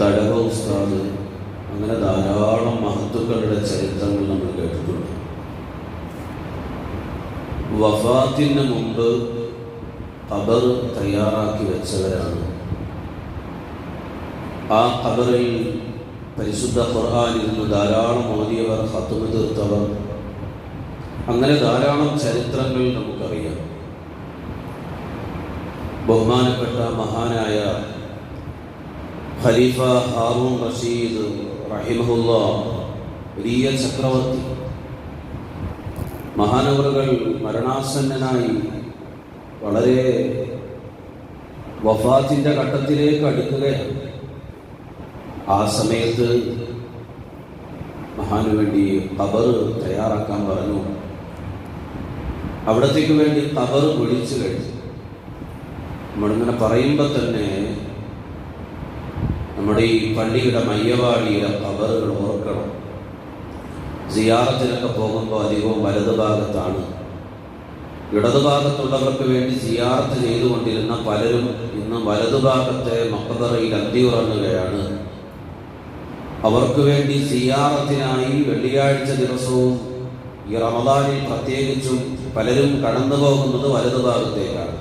തടവ ഉസ്താദ് അങ്ങനെ ധാരാളം മഹത്തുക്കളുടെ ചരിത്രങ്ങൾ നമ്മൾ കേട്ടിട്ടുണ്ട്. വഫാത്തിന് മുമ്പ് ഖബർ തയ്യാറാക്കി വെച്ചവരാണ്. ആ ഖബറിൽ പരിശുദ്ധ ഖുർആനിൽ നിന്ന് ധാരാളം ഓതിയവർ ഹത്തുമ തീർത്തവർ അങ്ങനെ ധാരാളം ചരിത്രങ്ങൾ നമുക്കറിയാം. ബഹുമാനപ്പെട്ട മഹാനായ ഖലീഫ ഹാറൂൺ റഷീദ് റഹിമഹുല്ല വലിയ ചക്രവർത്തി. മഹാനവറുകൾ മരണാസന്നനായി വളരെ വഫാത്തിന്റെ ഘട്ടത്തിലേക്ക് അടുക്കുകയാണ്. ആ സമയത്ത് മഹാനു വേണ്ടി ഖബർ തയ്യാറാക്കാൻ പറഞ്ഞു. അവിടത്തേക്ക് വേണ്ടി ഖബർ വിളിച്ചു കഴിഞ്ഞു. നമ്മളിങ്ങനെ പറയുമ്പോൾ തന്നെ നമ്മുടെ ഈ പള്ളിയുടെ മയ്യവാടിയിലെ കവറുകൾ ഓർക്കണം. സിയാറത്തിനൊക്കെ പോകുമ്പോൾ അധികവും വലതു ഭാഗത്താണ്. ഇടതുഭാഗത്തുള്ളവർക്ക് വേണ്ടി സിയാറത്ത് ചെയ്തുകൊണ്ടിരുന്ന പലരും ഇന്ന് വലതുഭാഗത്തെ മക്കതറയിൽ അന്തിയുറങ്ങുകയാണ്. അവർക്ക് വേണ്ടി സിയാറത്തിനായി വെള്ളിയാഴ്ച ദിവസവും ഈ റമദാനിൽ പ്രത്യേകിച്ചും പലരും കടന്നു പോകുന്നത് വലതു ഭാഗത്തേക്കാണ്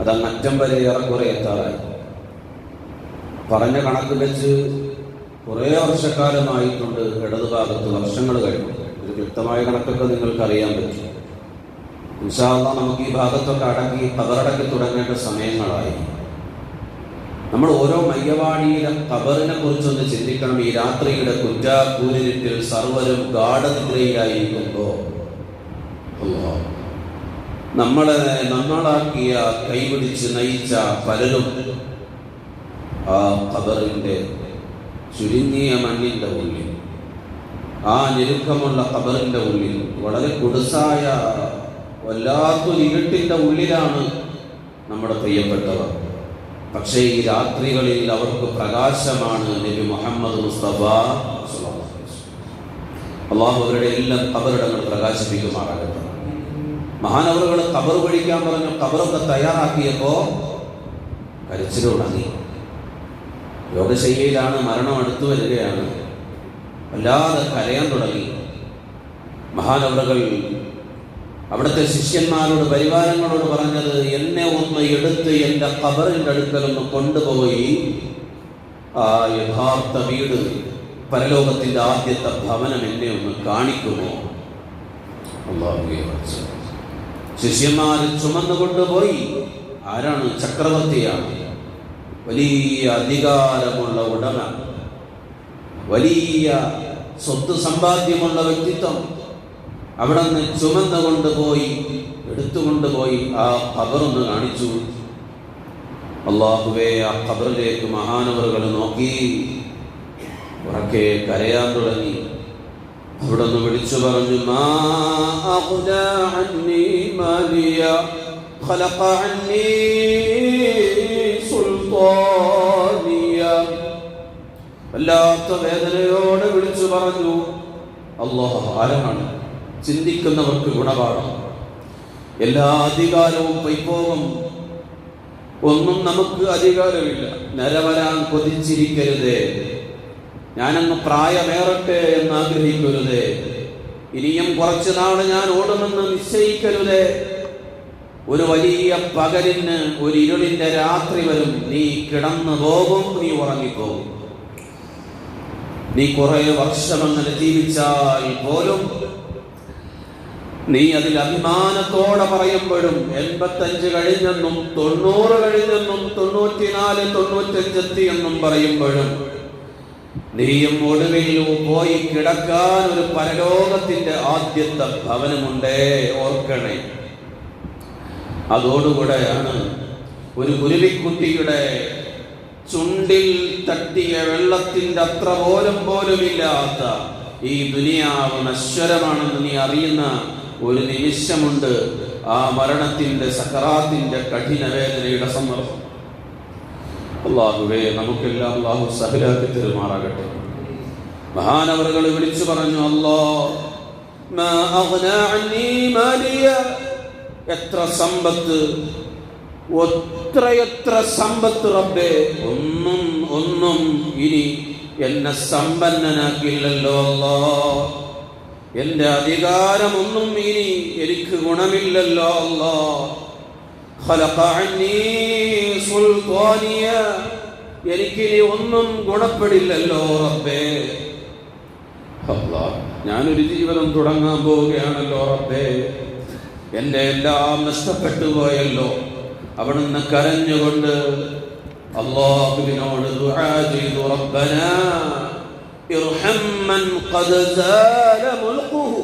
അതങ്ങ് അറ്റം വരെ ഏറെക്കുറെ എത്താറായി. പറഞ്ഞ കണക്ക് വെച്ച് കുറേ വർഷക്കാലമായിട്ടുണ്ട് ഇടതുഭാഗത്ത് വർഷങ്ങൾ കഴിഞ്ഞു. ഒരു വ്യക്തമായ കണക്കൊക്കെ നിങ്ങൾക്ക് അറിയാൻ പറ്റും ഉത്സാഹ നമുക്ക് ഈ ഭാഗത്തൊക്കെ അടക്കി കവറടക്കി തുടങ്ങേണ്ട സമയങ്ങളായി. നമ്മൾ ഓരോ മയ്യവാടിയിലെ കബറിനെ കുറിച്ചൊന്ന് ചിന്തിക്കണം. ഈ രാത്രിയുടെ കുറ്റാക്കൂരിട്ടിൽ സർവരും ഗാഠനിദ്രയിലായിരിക്കുമ്പോ നമ്മളെ നമ്മളാക്കിയ കൈപിടിച്ച് നയിച്ച പലരും ആ ഖബറിന്റെ ചുരുങ്ങിയ മണ്ണിന്റെ ഉള്ളിൽ ആ ഞെരുക്കമുള്ള ഖബറിന്റെ ഉള്ളിൽ വളരെ കുടുസായ വല്ലാത്തൊരു ഇരുട്ടിന്റെ ഉള്ളിലാണ് നമ്മുടെ പ്രിയപ്പെട്ടവർ. പക്ഷേ ഈ രാത്രികളിൽ അവർക്ക് പ്രകാശമാണ് നബി മുഹമ്മദ് മുസ്തഫ അള്ളാഹു അവരുടെ എല്ലാം കബറിടങ്ങൾ പ്രകാശിപ്പിക്കുമാറാകട്ടെ. മഹാനവറുകൾ കബർ പഠിക്കാൻ പറഞ്ഞു കബറൊക്കെ തയ്യാറാക്കിയപ്പോ കരച്ചിലു തുടങ്ങി. യോഗശൈലിയിലാണ് മരണം അടുത്തു വരികയാണ്. വല്ലാതെ കരയാൻ തുടങ്ങി. മഹാനവറുകൾ അവിടുത്തെ ശിഷ്യന്മാരോട് പരിവാരങ്ങളോട് പറഞ്ഞത് എന്നെ ഒന്ന് എടുത്ത് എന്റെ കബറിന്റെ അടുക്കലൊന്ന് കൊണ്ടുപോയി ആ യഥാർത്ഥ വീട് പരലോകത്തിന്റെ ആദ്യത്തെ ഭവനം എന്നെ ഒന്ന് കാണിക്കുമോ? ശിഷ്യന്മാർ ചുമന്നു കൊണ്ടുപോയി ആരാണ്? ചക്രവർത്തിയാണ്. വലിയ അധികാരമുള്ള ഉടമ. വലിയ സ്വത്ത് സമ്പാദ്യമുള്ള വ്യക്തിത്വം. അവിടെ നിന്ന് ചുമന്ന് കൊണ്ടുപോയി എടുത്തുകൊണ്ടുപോയി ആ ഖബറൊന്ന് കാണിച്ചു. അള്ളാഹുവേ ആ ഖബറിലേക്ക് മഹാനവറുകൾ നോക്കി. ഉറക്കെ കരയാൻ തുടങ്ങി. അവിടെ നിന്ന് വിളിച്ചു പറഞ്ഞു വല്ലാത്ത വേദനയോടെ വിളിച്ചു പറഞ്ഞു അള്ളാഹ് ആരാണ്? ചിന്തിക്കുന്നവർക്ക് ഗുണപാഠം. എല്ലാ അധികാരവും വൈഭവം. ഒന്നും നമുക്ക് അധികാരമില്ല. നരവരാൻ കൊതിച്ചിരിക്കരുതേ. ഞാനങ്ങ് പ്രായമേറട്ടെ എന്ന് ആഗ്രഹിക്കരുതേ ഇനിയും കുറച്ചു നാൾ ഞാൻ ഓടുമെന്ന് നിശ്ചയിക്കരുതേ. ഒരു വലിയ പകലിന് ഒരു ഇരുളിന്റെ രാത്രി വരും. നീ കിടന്നു പോകും നീ ഉറങ്ങിപ്പോകും. നീ കുറെ വർഷം അങ്ങനെ ജീവിച്ചാൽ പോലും നീ അതിൽ അഭിമാനത്തോടെ പറയുമ്പോഴും എൺപത്തഞ്ച് കഴിഞ്ഞെന്നും തൊണ്ണൂറ് കഴിഞ്ഞെന്നും തൊണ്ണൂറ്റിനാല് തൊണ്ണൂറ്റഞ്ചെത്തി എന്നും പറയുമ്പോഴും നീയും ഒടുവിൽ പോയി കിടക്കാൻ ഒരു പരലോകത്തിന്റെ ആദ്യത്തെ ഭവനമുണ്ടേ ഓർക്കണേ. അതോടുകൂടെയാണ് ഒരു കുരുവിക്കുട്ടിയുടെ ചുണ്ടിൽ തട്ടിയ വെള്ളത്തിന്റെ അത്ര പോലും പോലുമില്ലാത്ത ഈ ദുനിയാവ് നശ്വരമാണെന്ന് നീ അറിയുന്ന ഒരു നിമിഷമുണ്ട് ആ മരണത്തിന്റെ സക്കറാത്തിന്റെ കഠിന വേദനയുടെ സന്ദർഭം അള്ളാഹുവേ നമുക്കെല്ലാം അള്ളാഹു സഹലാക്കി തെരുമാറാകട്ടെ. മഹാനവറുകൾ വിളിച്ചു പറഞ്ഞു അല്ലോ എത്ര സമ്പത്ത് ഒത്രയെത്ര സമ്പത്ത് റബ്ബേ. ഒന്നും ഒന്നും ഇനി എന്നെ സമ്പന്നനാക്കില്ലല്ലോ അല്ലാ. എന്റെ അധികാരമൊന്നും ഇനി എനിക്ക് ഗുണമില്ലല്ലോ അല്ലാ. എനിക്കിനി ഒന്നും ഗുണപ്പെടില്ലല്ലോ റബ്ബേ. ഞാനൊരു ജീവിതം തുടങ്ങാൻ പോവുകയാണല്ലോ റബ്ബേ. എന്റെ എല്ലാം നഷ്ടപ്പെട്ടു പോയല്ലോ. അവിടുന്ന് കരഞ്ഞുകൊണ്ട് അള്ളാഹുവിനോട് ചെയ്തു റബ്ബനാ ഇർഹം മൻ ഖദ് സാല മുൽഖുഹു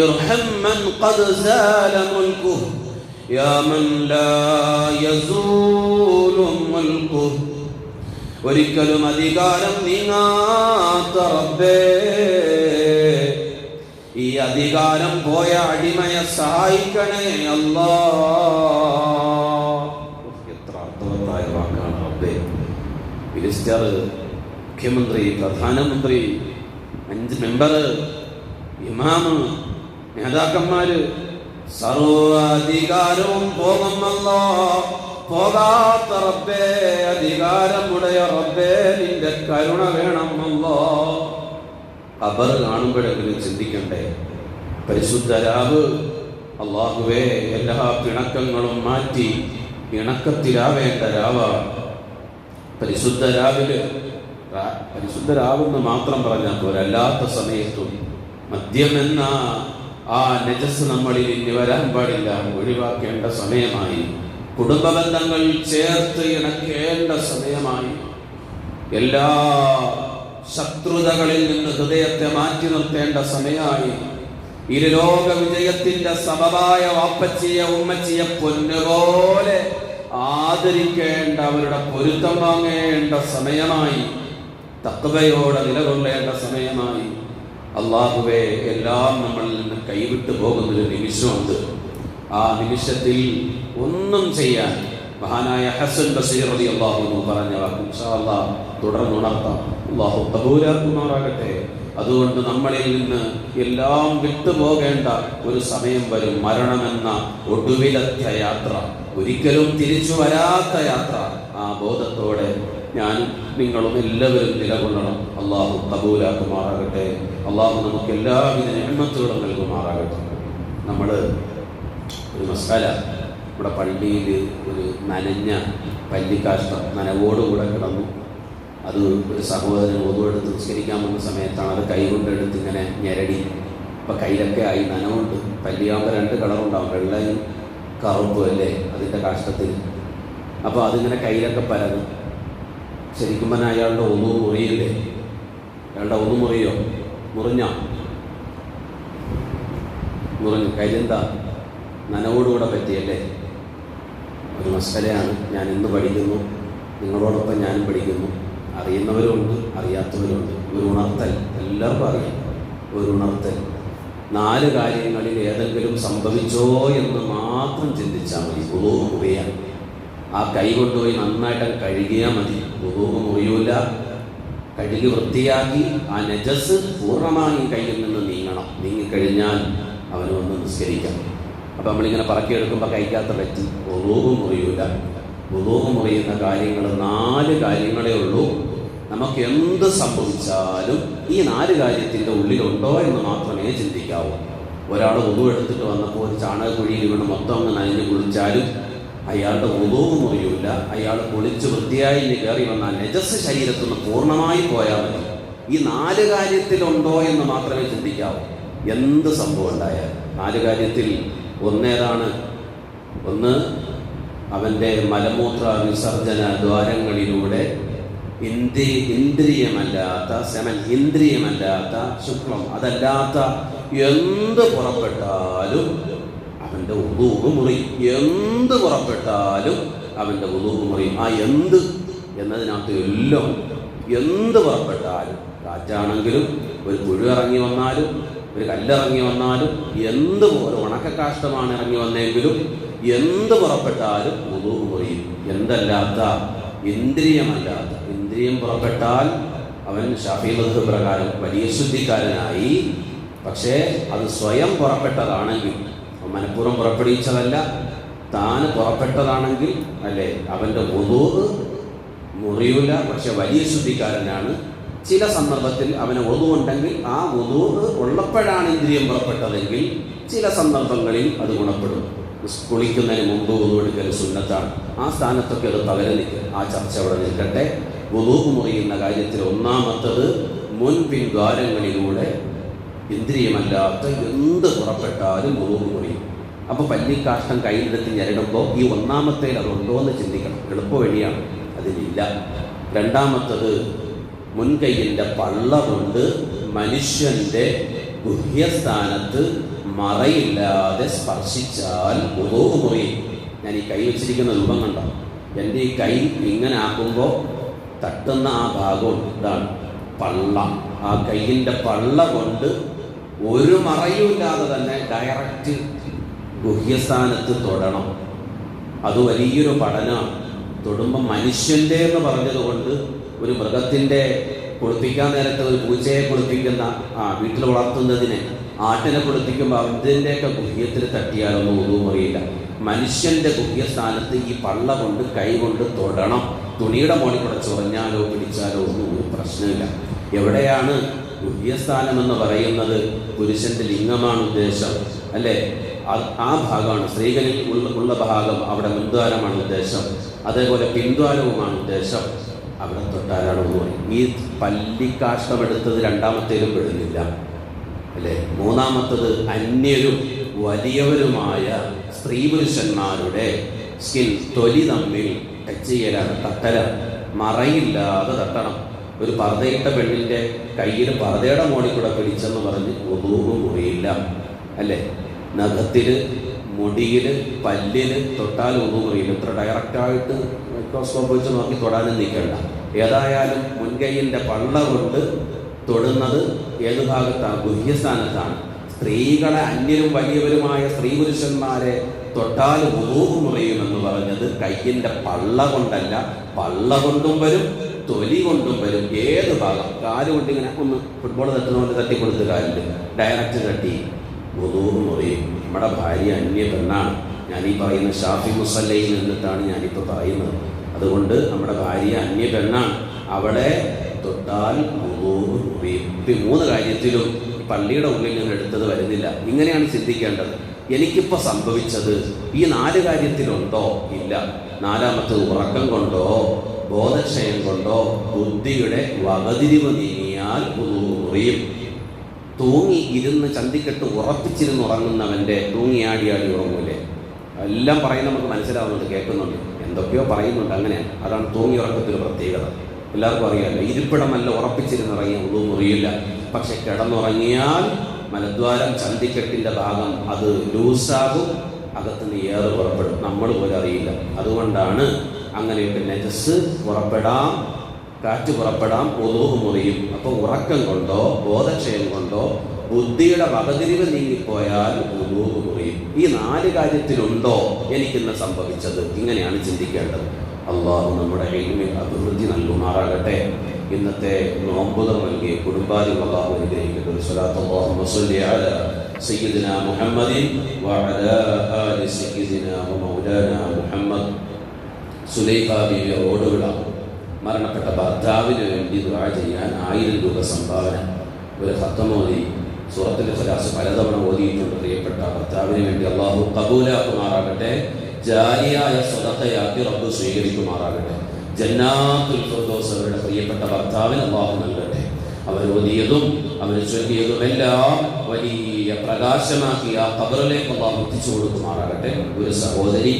ഇർഹം മൻ ഖദ് സാല മുൽഖുഹു യാ മൻ ലാ യസൂലു മുൽഖുഹു ഒരിക്കലും അധികാരം നീങ്ങാത്ത റബ്ബേ ഈ അധികാരം പോയ അടിമയെ സഹായിക്കണേ അല്ലാ എത്ര അർത്ഥവത്തായ വാക്കാണ് റബ്ബേ മിനിസ്റ്റർ മുഖ്യമന്ത്രി പ്രധാനമന്ത്രി അഞ്ച് മെമ്പർ ഇമാമ് നേതാക്കന്മാര് സർവാധികാരവും പോകുമല്ലോ പോകാത്ത റബ്ബേ അധികാരമുടയ റബ്ബേ നിന്റെ കരുണ വേണമല്ലോ ഖബർ കാണുമ്പോഴെങ്കിലും ചിന്തിക്കണ്ടേ? പരിശുദ്ധ രാവ് അള്ളാഹുവേ എല്ലാ പിണക്കങ്ങളും മാറ്റി ഇണക്കത്തിലാവേണ്ട രാവാണ് പരിശുദ്ധ രാവിൽ രാ- പരിശുദ്ധ മാത്രം പറഞ്ഞാൽ പോരാ. അല്ലാത്ത സമയത്തും മദ്യം എന്ന ആ നജസ് നമ്മളിൽ ഇനി വരാൻ പാടില്ല. ഒഴിവാക്കേണ്ട സമയമായി. കുടുംബബന്ധങ്ങൾ ചേർത്ത് ഇണക്കേണ്ട സമയമായി. എല്ലാ ശത്രുതകളിൽ നിന്ന് ഹൃദയത്തെ മാറ്റി നിർത്തേണ്ട സമയമായി. ഇരുലോക വിജയത്തിന്റെ സമവായ വാപ്പച്ചിയെ ഉമ്മച്ചിയെ പൊന്നുപോലെ ആദരിക്കേണ്ട അവരുടെ പൊരുത്തം വാങ്ങേണ്ട സമയമായി. തക്കവയോടെ നിലകൊള്ളേണ്ട സമയമായി. അള്ളാഹുവെ എല്ലാം നമ്മളിൽ നിന്ന് കൈവിട്ടു പോകുന്നൊരു നിമിഷമുണ്ട്. ആ നിമിഷത്തിൽ ഒന്നും ചെയ്യാൻ മഹാനായ ഹസൻ ബസീർ അലി അള്ളാഹു പറഞ്ഞ വാക്ക് തുടർന്നുണർത്താം അള്ളാഹു കബൂലാക്കുമാറാകട്ടെ. അതുകൊണ്ട് നമ്മളിൽ നിന്ന് എല്ലാം വിട്ടുപോകേണ്ട ഒരു സമയം വരും. മരണമെന്ന ഒടുവിലത്തെ യാത്ര ഒരിക്കലും തിരിച്ചു വരാത്ത യാത്ര. ആ ബോധത്തോടെ ഞാനും നിങ്ങളും എല്ലാവരും നിലകൊള്ളണം. അള്ളാഹു കബൂലാക്കുമാറാകട്ടെ. അള്ളാഹു നമുക്ക് എല്ലാവിധ നിയമത്തുകളും നൽകുമാറാകട്ടെ. നമ്മൾ ഒരു മസാല ഇവിടെ പള്ളിയിൽ ഒരു നനഞ്ഞ പല്ലിക്കാഷ്ടം നനവോടുകൂടെ കിടന്നു. അത് ഒരു സഹോദരൻ ഒതുവെടുത്ത് നിസ്കരിക്കാൻ വന്ന സമയത്താണ് അത് കൈകൊണ്ടെടുത്ത് ഇങ്ങനെ ഞെരടി. അപ്പം കയ്യിലൊക്കെ ആയി നനവുണ്ട്. പല്ലിയാകുമ്പോൾ രണ്ട് കളറുണ്ടാവും വെള്ളയും കറുപ്പും അല്ലേ? അതിന്റെ കാഷ്ടത്തിൽ അപ്പോൾ അതിങ്ങനെ കയ്യിലൊക്കെ പരന്നു. ശരിക്കും പറഞ്ഞാൽ അയാളുടെ ഒന്നും മുറിയില്ലേ? അയാളുടെ ഒന്നും മുറിയോ? മുറിഞ്ഞ? മുറിഞ്ഞു. കയ്യിലെന്താ? നനവോടുകൂടെ പറ്റിയല്ലേ? ഒരു മസലയാണ്. ഞാൻ ഇന്ന് പഠിക്കുന്നു. നിങ്ങളോടൊപ്പം ഞാനും പഠിക്കുന്നു. അറിയുന്നവരുമുണ്ട് അറിയാത്തവരുണ്ട്. ഒരു ഉണർത്തൽ. എല്ലാവർക്കും അറിയാം. ഒരു ഉണർത്തൽ. നാല് കാര്യങ്ങളിൽ ഏതെങ്കിലും സംഭവിച്ചോ എന്ന് മാത്രം ചിന്തിച്ചാൽ മതി. ഉളൂഹ് മുറിയാൻ. ആ കൈ കൊണ്ടുപോയി നന്നായിട്ട് കഴുകിയാൽ മതി. ഉളൂഹ് മുറിയൂല കഴുകി വൃത്തിയാക്കി ആ നജസ് പൂർണമായി കയ്യിൽ നിന്ന് നീങ്ങണം. നീങ്ങിക്കഴിഞ്ഞാൽ അവന് ഒന്ന് നിസ്കരിക്കാം അപ്പം നമ്മളിങ്ങനെ പറക്കിയെടുക്കുമ്പോൾ കഴിക്കാത്ത പറ്റി. ഒറൂവ് മുറിയൂല ഒറൂവ് മുറിയുന്ന കാര്യങ്ങൾ നാല് കാര്യങ്ങളേ ഉള്ളൂ. നമുക്ക് എന്ത് സംഭവിച്ചാലും ഈ നാല് കാര്യത്തിന്റെ ഉള്ളിലുണ്ടോ എന്ന് മാത്രമേ ചിന്തിക്കാവൂ. ഒരാൾ ഉതു എടുത്തിട്ട് വന്നപ്പോൾ ഒരു ചാണകക്കുഴിയിൽ വീണ് മൊത്തം അങ്ങ് നനഞ്ഞ് കുളിച്ചാലും അയാളുടെ ഉതവും മുറിയൂല അയാൾ പൊളിച്ച് വൃത്തിയായി കയറി വന്നാൽ നജസ് ശരീരത്തിൽ നിന്ന് പൂർണമായി പോയാൽ മതി. ഈ നാല് കാര്യത്തിലുണ്ടോ എന്ന് മാത്രമേ ചിന്തിക്കാവൂ. എന്ത് സംഭവം ഉണ്ടായാൽ നാല് കാര്യത്തിൽ ഒന്നേതാണ്. ഒന്ന് അവന്റെ മലമൂത്ര വിസർജന ദ്വാരങ്ങളിലൂടെ ഇന്ദ്രി ഇന്ദ്രിയമല്ലാത്ത സെമൻ ഇന്ദ്രിയമല്ലാത്ത ശുക്ലം അതല്ലാത്ത എന്ത് പുറപ്പെട്ടാലും അവന്റെ ഉദൂഹ് മുറി എന്ത് പുറപ്പെട്ടാലും അവന്റെ ഉദൂഹ് മുറി ആ എന്ത് എന്നതിനകത്ത് എല്ലാം എന്ത് പുറപ്പെട്ടാലും കാറ്റാണെങ്കിലും ഒരു പുഴു ഇറങ്ങി വന്നാലും ഒരു കല്ലിറങ്ങി വന്നാലും എന്ത് ഒരു ഉണക്കക്കാഷ്ടമാണ് ഇറങ്ങി വന്നെങ്കിലും എന്ത് പുറപ്പെട്ടാലും ഉദൂഹ് മുറിയും എന്തല്ലാത്ത ഇന്ദ്രിയമല്ലാത്ത ഇന്ദ്രിയം പുറപ്പെട്ടാൽ അവൻ ഷാഫി പ്രകാരം വലിയ ശുദ്ധിക്കാരനായി. പക്ഷേ അത് സ്വയം പുറപ്പെട്ടതാണെങ്കിൽ മനഃപൂർവം പുറപ്പെടുവിച്ചതല്ല താന് പുറപ്പെട്ടതാണെങ്കിൽ അല്ലേ അവന്റെ ഒതൂറ് മുറിയൂല പക്ഷെ വലിയ ശുദ്ധിക്കാരനാണ്. ചില സന്ദർഭത്തിൽ അവന് ഒതുവുണ്ടെങ്കിൽ ആ ഒതുവ് ഉള്ളപ്പോഴാണ് ഇന്ദ്രിയം പുറപ്പെട്ടതെങ്കിൽ ചില സന്ദർഭങ്ങളിൽ അത് ഗുണപ്പെടും. കുളിക്കുന്നതിന് മുമ്പ് ഒതുവെടുക്കൽ സുന്നത്താണ്. ആ സ്ഥാനത്തൊക്കെ അത് പകരം നിൽക്കുക ആ ചർച്ച അവിടെ നിൽക്കട്ടെ. ഒതുവ് മുറിയുന്ന കാര്യത്തിൽ ഒന്നാമത്തത് മുൻപിൻ ദ്വാരങ്ങളിലൂടെ ഇന്ദ്രിയമല്ലാത്ത എന്ത് പുറപ്പെട്ടാലും ഒതുവ് അപ്പോൾ പല്ലിക്കാഷ്ടം കയ്യിലെടുത്ത് ഞെരടുമ്പോൾ ഈ ഒന്നാമത്തേൽ അതുണ്ടോ എന്ന് ചിന്തിക്കണം. എളുപ്പ വഴിയാണ് അതിലില്ല. രണ്ടാമത്തത് മുൻകൈയിന്റെ പള്ള കൊണ്ട് മനുഷ്യന്റെ ഗുഹ്യസ്ഥാനത്ത് മറയില്ലാതെ സ്പർശിച്ചാൽ ഉറവ് മുറിയും ഞാൻ ഈ കൈ വെച്ചിരിക്കുന്ന രൂപം കണ്ടോ? എന്റെ ഈ കൈ ഇങ്ങനെ ആക്കുമ്പോൾ തട്ടുന്ന ആ ഭാഗം ഇതാണ് പള്ള. ആ കൈയിന്റെ പള്ള കൊണ്ട് ഒരു മറയുമില്ലാതെ തന്നെ ഡയറക്റ്റ് ഗുഹ്യസ്ഥാനത്ത് തൊടണം. അത് വലിയൊരു പഠനമാണ് തൊടുമ്പോൾ മനുഷ്യന്റെ എന്ന് പറഞ്ഞതുകൊണ്ട് ഒരു മൃഗത്തിന്റെ കുളിപ്പിക്കാൻ നേരത്തെ ഒരു പൂച്ചയെ കുളിപ്പിക്കുന്ന ആ വീട്ടിൽ വളർത്തുന്നതിനെ ആട്ടിനെ കുളിപ്പിക്കുമ്പോൾ അതിന്റെയൊക്കെ ഗുഹ്യത്തിൽ തട്ടിയാലൊന്നും ഒന്നും അറിയില്ല. മനുഷ്യന്റെ ഗുഹ്യസ്ഥാനത്ത് ഈ പള്ള കൊണ്ട് കൈ കൊണ്ട് തൊടണം. തുണിയുടെ മോണി കൂടെ ചൊറഞ്ഞാലോ പിടിച്ചാലോ ഒന്നും ഒരു പ്രശ്നമില്ല. എവിടെയാണ് ഗുഹ്യസ്ഥാനം എന്ന് പറയുന്നത്? പുരുഷന്റെ ലിംഗമാണ് ഉദ്ദേശം. അല്ലേ? ആ- ഭാഗമാണ്. സ്ത്രീകളിൽ ഉള്ള ഉള്ള ഭാഗം അവിടെ മുൻദ്വാരമാണ് ഉദ്ദേശം. അതേപോലെ പിൻദ്വാരവുമാണ് ഉദ്ദേശം. അവിടെ തൊട്ടാലാണ് പറയും. ഈ പല്ലിക്കാഷ്ടം എടുത്തത് രണ്ടാമത്തേലും പെടുന്നില്ല. അല്ലേ? മൂന്നാമത്തത് അന്യരും വലിയവരുമായ സ്ത്രീ പുരുഷന്മാരുടെ സ്കിൻ തൊലി തമ്മിൽ ടച്ച് ചെയ്യലാണ്. തട്ടലാണ് മറയില്ലാതെ തട്ടണം. ഒരു പർദ്ദയിട്ട പെണ്ണിന്റെ കയ്യിൽ പർദ്ദയുടെ മോളിൽ കൂടെ പിടിച്ചെന്ന് പറഞ്ഞ് ഒതുവും മുറിയില്ല അല്ലേ? നഖത്തിൽ മുടിയിൽ പല്ലിൽ തൊട്ടാൽ ഒന്നും അറിയില്ല ഇത്ര ഡയറക്റ്റായിട്ട് മൈക്രോസ്കോപ്പ് വെച്ച് നോക്കി തൊടാനും നിൽക്കണ്ട ഏതായാലും മുൻകൈയിന്റെ പള്ള കൊണ്ട് തൊടുന്നത് ഏത് ഭാഗത്താണ്? ഗുഹ്യസ്ഥാനത്താണ്. സ്ത്രീകളെ അന്യരും വലിയവരുമായ സ്ത്രീ പുരുഷന്മാരെ തൊട്ടാൽ ഉറൂഹ് മുറിയുമെന്ന് പറഞ്ഞത് കയ്യിന്റെ പള്ള കൊണ്ടല്ല. പള്ള കൊണ്ടും വരും തൊലി കൊണ്ടും വരും. ഏത് ഭാഗം? കാൽ കൊണ്ട് ഇങ്ങനെ ഒന്ന് ഫുട്ബോൾ തട്ടുന്ന പോലെ തട്ടി കൊടുത്ത് കാലിൽ ഡയറക്റ്റ് തട്ടി ഉറൂഹ് പറയും. നമ്മുടെ ഭാര്യ അന്യ പെണ്ണാണ്. ഈ പറയുന്ന ഷാഫി മുസല്ലയിൽ നിന്നിട്ടാണ് ഞാനിപ്പോൾ പറയുന്നത്. അതുകൊണ്ട് നമ്മുടെ ഭാര്യ അന്യ പെണ്ണാണ്. അവിടെ തൊട്ടാൽ ഉറൂഹ് മുറിയും മൂന്ന് കാര്യത്തിലും പള്ളിയുടെ ഉള്ളിൽ നിന്ന് എടുത്തത് വരുന്നില്ല. ഇങ്ങനെയാണ് ചിന്തിക്കേണ്ടത്. എനിക്കിപ്പോൾ സംഭവിച്ചത് ഈ നാല് കാര്യത്തിലുണ്ടോ? ഇല്ല. നാലാമത്തത് ഉറക്കം കൊണ്ടോ? ബോധക്ഷയം കൊണ്ടോ? ബുദ്ധിയുടെ വകതിരിവ് നീങ്ങിയാൽ മുറിയും തൂങ്ങി ഇരുന്ന് ചന്തിക്കെട്ട് ഉറപ്പിച്ചിരുന്ന് ഉറങ്ങുന്നവന്റെ തൂങ്ങി ആടി ഉറങ്ങൂലേ? എല്ലാം പറയുന്നത് നമുക്ക് മനസ്സിലാവുന്നുണ്ട് കേൾക്കുന്നുണ്ട്. എന്തൊക്കെയോ പറയുന്നുണ്ട് അങ്ങനെ. അതാണ് തൂങ്ങി ഉറക്കത്തിന്റെ പ്രത്യേകത. എല്ലാവർക്കും അറിയാമല്ലോ ഇരിപ്പിടമല്ല ഉറപ്പിച്ചിരുന്നിറങ്ങിയ ഒന്നും മുറിയില്ല. പക്ഷെ കിടന്നുറങ്ങിയാൽ മലദ്വാരം ചന്തിക്കെട്ടിന്റെ ഭാഗം അത് ലൂസാകും അകത്തുനിന്ന് ഏറെ പുറപ്പെടും. നമ്മൾ പോലും അറിയില്ല. അതുകൊണ്ടാണ് അങ്ങനെയൊക്കെ നെജസ് പുറപ്പെടാം കാറ്റ് പുറപ്പെടാം ഒതുവ് മുറിയും. അപ്പോൾ ഉറക്കം കൊണ്ടോ ബോധക്ഷയം കൊണ്ടോ ബുദ്ധിയുടെ വകതിരിവ് നീങ്ങിപ്പോയാൽ ഒതുവ് മുറിയും. ഈ നാല് കാര്യത്തിലുണ്ടോ എനിക്കിന്ന് സംഭവിച്ചത്? ഇങ്ങനെയാണ് ചിന്തിക്കേണ്ടത്. അള്ളാഹു നമ്മുടെ കയ്യിൽ അഭിവൃദ്ധി നൽകുമാറാകട്ടെ. ഇന്നത്തെ നോമ്പുതർ നൽകിയ കുടുംബാദികൾ അള്ളാഹു അനുഗ്രഹിക്കട്ടെ. ബീവിയെ ഓടുവിട മരണപ്പെട്ട ഭർത്താവിന് വേണ്ടി ദുആ ചെയ്യാൻ ആയിരം രൂപ സംഭാവന. ഒരു ഹത്തമോദി സൂറത്തുൽ ഖലാസ് പലതവണ ഓതിയിട്ടുണ്ട് പ്രിയപ്പെട്ട ഭർത്താവിന് വേണ്ടി അള്ളാഹു കബൂലാക്കുമാറാകട്ടെ. ജാരിയായ സ്വതത്തയാക്കി റബ്ബ് സ്വീകരിക്കുമാറാകട്ടെ. ജന്നാത്തുൽ ഫിർദോസ് അവരുടെ പ്രിയപ്പെട്ട ഭർത്താവിന് അള്ളാഹു നൽകട്ടെ. അവർ ഓതിയതും അവർ ചൊല്ലിയതും എല്ലാം വലിയ പ്രകാശമാക്കിയ കബറിലേക്ക് അള്ളാഹു എത്തിച്ചു കൊടുക്കുമാറാകട്ടെ. ഒരു സഹോദരി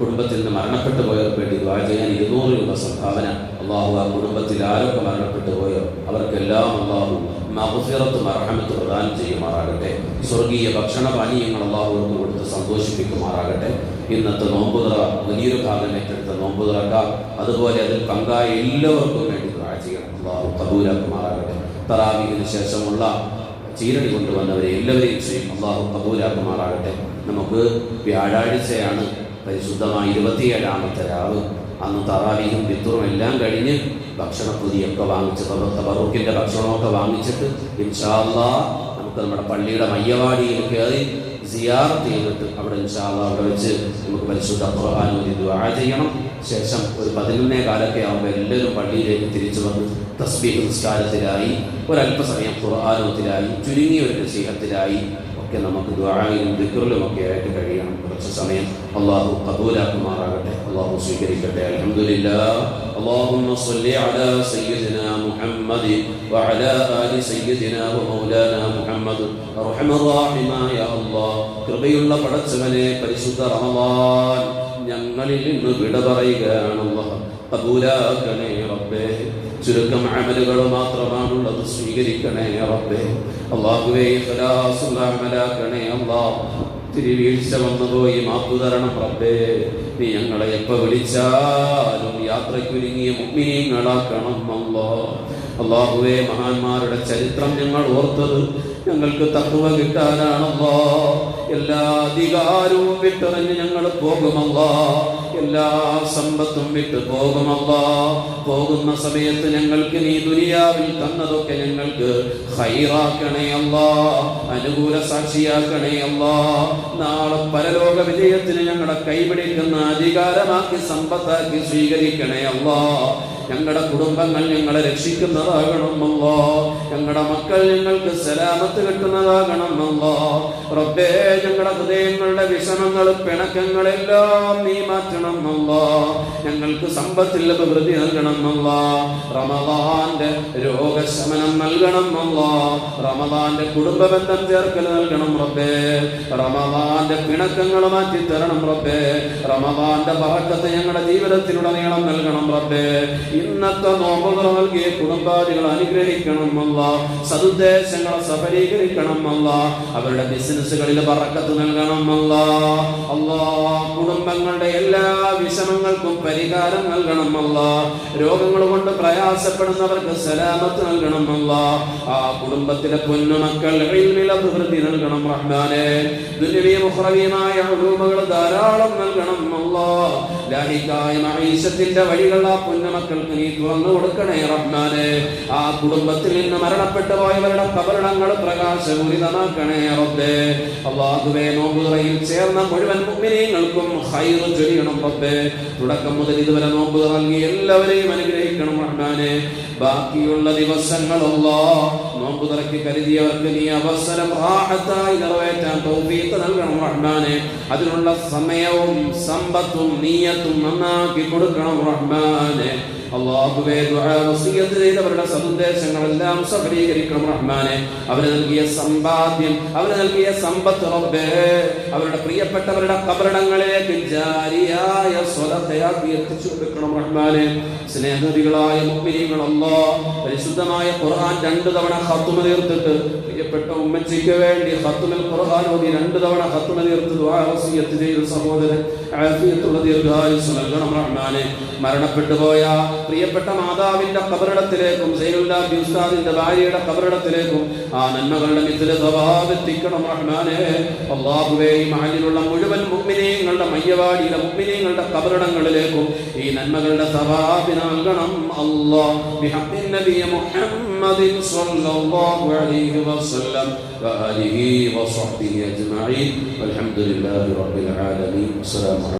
കുടുംബത്തിൽ നിന്ന് മരണപ്പെട്ടു പോയവർക്ക് വേണ്ടി ദുആ ചെയ്യാൻ ഇരുന്നൂറ് രൂപ സംഭാവന. അള്ളാഹു ആ കുടുംബത്തിൽ ആരൊക്കെ മരണപ്പെട്ടു പോയോ? അവർക്കെല്ലാം അള്ളാഹു മഹുഫിറത്തും മർഹമത്ത് പ്രദാനം ചെയ്യുമാറാകട്ടെ. സ്വർഗീയ ഭക്ഷണ പാനീയങ്ങൾ അള്ളാഹു അവർക്ക് കൊടുത്ത് സന്തോഷിപ്പിക്കുമാറാകട്ടെ. ഇന്നത്തെ നോമ്പുതറ വലിയൊരു ഭാഗം ഏറ്റെടുത്ത നോമ്പുതറക്ക അതുപോലെ അതിൽ പങ്കായ എല്ലാവർക്കും വേണ്ടി ചെയ്യണം. അള്ളാഹു കബൂലാക്കുമാറാകട്ടെ. തറാവിന് ശേഷമുള്ള ചീരടി കൊണ്ടുവന്നവരെ എല്ലാവരെയും ചെയ്യും. അള്ളാഹു കബൂലാക്കുമാറാകട്ടെ. നമുക്ക് വ്യാഴാഴ്ചയാണ് പരിശുദ്ധമായ ഇരുപത്തിയേഴാമത്തെ രാവ്. അന്ന് തറാവിയും പിത്തുറും എല്ലാം കഴിഞ്ഞ് ഭക്ഷണപ്പൊതിയൊക്കെ വാങ്ങിച്ച് തബറൂക്കിന്റെ ഭക്ഷണമൊക്കെ വാങ്ങിച്ചിട്ട് ഇൻഷാല്ലാ നമുക്ക് നമ്മുടെ പള്ളിയുടെ മയ്യവാടിയിൽ കയറി സിയാറത്ത് ചെയ്തിട്ട് അവിടെ ഇൻഷാല്ലാ അവിടെ വെച്ച് നമുക്ക് പരിശുദ്ധ ഖുർആാനോദി ദുആ ചെയ്യണം. ശേഷം ഒരു പതിനൊന്നേ കാലൊക്കെ ആകുമ്പോൾ എല്ലാവരും പള്ളിയിലേക്ക് തിരിച്ചു വന്ന് തസ്ബീഹ് നിസ്കാരത്തിലായി ഒരല്പസമയം ഖുർആാനത്തിലായി ചുരുങ്ങിയ ഒരു നസീഹത്തിലായി ഒക്കെ നമുക്ക് ദ്വാരയിലും ദിക്കറിലും ഒക്കെ ആയിട്ട് കഴിയണം കുറച്ച് സമയം അള്ളാഹു കബൂലാക്കുമാറാകട്ടെ അള്ളാഹു സ്വീകരിക്കട്ടെ അൽഹംദുലില്ലാ اللهم صل على سيدنا محمد وعلى آل سيدنا ومولانا محمد أرحم الراحمين يا الله കൃപയുള്ള പടച്ചവനെ പരിശുദ്ധ റമദാൻ ഞങ്ങളിൽ നിന്ന് വിട പറയുകയാണ് അല്ലാഹ് കബൂലാക്കണേ റബ്ബേ ചുരുക്കം അമലുകൾ മാത്രമാണുള്ളത്. സ്വീകരിക്കണേ റബ്ബേ. അള്ളാഹുവേ ഇഖ്ലാസുള്ള അമലാക്കണേ അല്ലാഹ് തിരുവീഴ്ച വന്നുപോയി മാപ്പു തരണം റബ്ബേ. നീ ഞങ്ങളെ എപ്പ വിളിച്ചാലും യാത്രയ്ക്കൊരുങ്ങിയ മുഗ്മിനീങ്ങളാക്കണം അല്ലോ. അള്ളാഹുവേ മഹാന്മാരുടെ ചരിത്രം ഞങ്ങൾ ഓർത്തത്. ഞങ്ങൾക്ക് തത്വ കിട്ടാനാണല്ലോ. എല്ലാ അധികാരവും വിട്ടെറിഞ്ഞ് ഞങ്ങൾ പോകുമല്ലോ. എല്ലാ സമ്പത്തും വിട്ട് പോകുമല്ലോ. പോകുന്ന സമയത്ത് ഞങ്ങൾക്ക് നീ ദുനിയാവിൽ തന്നതൊക്കെ ഞങ്ങൾക്ക് ഹൈറാക്കണേ അല്ലോ അനുകൂല സാക്ഷിയാക്കണേ അല്ലോ നാളെ പരലോക വിജയത്തിന് ഞങ്ങളെ കൈപിടിക്കുന്ന അധികാരമാക്കി സമ്പത്താക്കി സ്വീകരിക്കണേ അല്ലോ ഞങ്ങളുടെ കുടുംബങ്ങൾ ഞങ്ങളെ രക്ഷിക്കുന്നതാകണമല്ലോ. ഞങ്ങളുടെ മക്കൾ ഞങ്ങൾക്ക് സലാമത്ത് കിട്ടുന്നതാകണമല്ലോ. റബ്ബേ ഞങ്ങളുടെ ഹൃദയങ്ങളുടെ വിഷമങ്ങൾ പിണക്കങ്ങളെല്ലാം നീ മാറ്റണമല്ലോ. ഞങ്ങൾക്ക് സമ്പത്തിൽ അഭിവൃദ്ധി നൽകണമല്ലോ. റമദാന്റെ രോഗശമനം നൽകണമല്ലോ. റമദാന്റെ കുടുംബ ബന്ധം ചേർക്കൽ നൽകണം റബ്ബേ. റമദാന്റെ പിണക്കങ്ങൾ മാറ്റി തരണം റബ്ബേ. റമദാന്റെ പറക്കത്ത് ഞങ്ങളുടെ ജീവിതത്തിലുടനീളം നൽകണം റബ്ബേ. ഇന്നത്തെ നോമ്പുകൾ നൽകിയ കുടുംബാദികൾ അനുഗ്രഹിക്കണം അല്ല സതുദ്ദേശങ്ങളെ സഫലീകരിക്കണം അല്ല അവരുടെ ബിസിനസ്സുകളിൽ പറക്കത്ത് നൽകണം അല്ല അല്ലാ കുടുംബങ്ങളുടെ എല്ലാ വിഷമങ്ങൾക്കും പരിഹാരം നൽകണം അല്ല രോഗങ്ങൾ കൊണ്ട് പ്രയാസപ്പെടുന്നവർക്ക് സലാമത്ത് നൽകണം അല്ല ആ കുടുംബത്തിലെ പൊന്നുമക്കൾ അഭിവൃദ്ധി നൽകണം റഹ്മാനെ. ഉഖ്റവിയുമായ ഉലൂമുകൾ ധാരാളം നൽകണം അല്ലാ ലാഹിക്കായ മഹീഷത്തിന്റെ വഴികൾ ആ പൊന്നമക്കൾക്ക് നീ തുറന്നു കൊടുക്കണേ റഹ്മാനെ ആ കുടുംബത്തിൽ നിന്ന് മരണപ്പെട്ടു പോയവരുടെ കബറിടങ്ങൾ പ്രകാശപൂരിതമാക്കണേ റബ്ബേ. അള്ളാഹുവേ നോമ്പുതുറയിൽ ചേർന്ന മുഴുവൻ മുഗ്മിനീങ്ങൾക്കും ഹൈർ ചൊരിയണം റബ്ബേ. തുടക്കം മുതൽ ഇതുവരെ നോമ്പ് നൽകി എല്ലാവരെയും അനുഗ്രഹിക്കണം റഹ്മാനെ ബാക്കിയുള്ള ദിവസങ്ങളല്ലോ നോമ്പ് തുറക്കി കരുതിയവർക്ക് നീ അവസരം റാഹത്തായി നിറവേറ്റാൻ തൗഫീഖ് നൽകണം റഹ്മാനെ അതിനുള്ള സമയവും സമ്പത്തും നീയത്തും നന്നാക്കി കൊടുക്കണം റഹ്മാനെ അള്ളാഹുവേ വസിയത്ത് ചെയ്തവരുടെ സന്ദേശങ്ങളെല്ലാം സഫലീകരിക്കണം റഹ്മാനെ. അവന് നൽകിയ സമ്പാദ്യം അവന് നൽകിയ സമ്പത്ത് റബ്ബേ. അവരുടെ പ്രിയപ്പെട്ടവരുടെ കബറിടങ്ങളിലേക്ക് ജാരിയായ സ്വലത്തയാക്കി എത്തിച്ചു കൊടുക്കണം റഹ്മാനെ. സ്നേഹതികളായ മുഗ്മിനീങ്ങളല്ലോ പരിശുദ്ധമായ ഖുർആൻ രണ്ടു തവണ ഹത്തുമ തീർത്തിട്ട് പ്രിയപ്പെട്ട ഉമ്മച്ചിക്ക് വേണ്ടി ഹത്തുമൽ ഖുർആൻ ഓതി രണ്ടു തവണ ഹത്തുമ തീർത്ത് ദുആ വസിയത്ത് ചെയ്ത സഹോദരൻ ആഫിയത്തുള്ള ദീർഘായുസ് നൽകണം റഹ്മാനെ. മരണപ്പെട്ടു പോയ പ്രിയപ്പെട്ട മാതാവിന്റെ കബറിടത്തിലേക്കും സൈനുല്ലാബി ഉസ്താദിന്റെ ഭാര്യയുടെ കബറിടത്തിലേക്കും ആ നന്മകളുടെ മിഥില സ്വഭാവെത്തിക്കണം റഹ്മാനെ അള്ളാഹുവേ ഈ മഹലിലുള്ള മുഴുവൻ മുഗ്മിനീങ്ങളുടെ മയ്യവാടിയിലെ മുഗ്മിനീങ്ങളുടെ കബറിടങ്ങളിലേക്കും ഈ നന്മകളുടെ സ്വഭാവി നൽകണം അല്ലാഹ് ബിഹഖിൻ നബി മുഹമ്മദിൻ സ്വല്ലല്ലാഹു അലൈഹി വസല്ലം وآله وصحبه أجمعين والحمد لله رب العالمين السلام عليكم